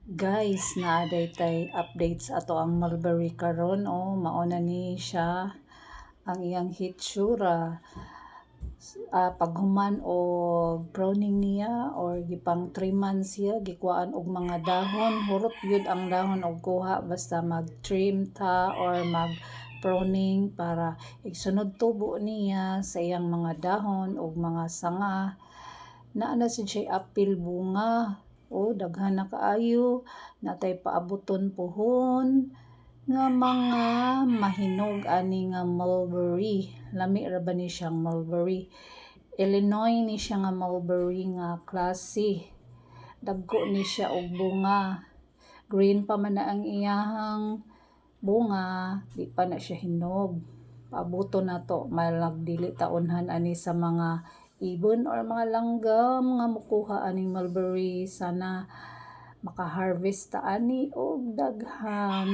Guys, naaday tay updates ato ang mulberry karon. Oh mauna ni siya ang iyang hitsura. Uh, paghuman og pruning niya or gipang 3 months siya gikuan og mga dahon. Hurot gyud ang dahon og kuha basta mag trim ta or mag pruning para igsunod tubo niya sa iyang mga dahon og mga sanga. Naa na si siya apil bunga o daghan na kaayo natay paaboton pohon nga mga mahinog ani nga mulberry. Lami ra ba ni siyang mulberry? Illinois ni siya nga mulberry nga klase. Dagko ni siya og bunga. Green pa man na ang iyahang bunga di pa na siya hinog. Paaboton na to. Malag dili taunhan ani sa mga ibon or mga langgam nga mukuha aning mulberry sana maka-harvest ta ani og daghan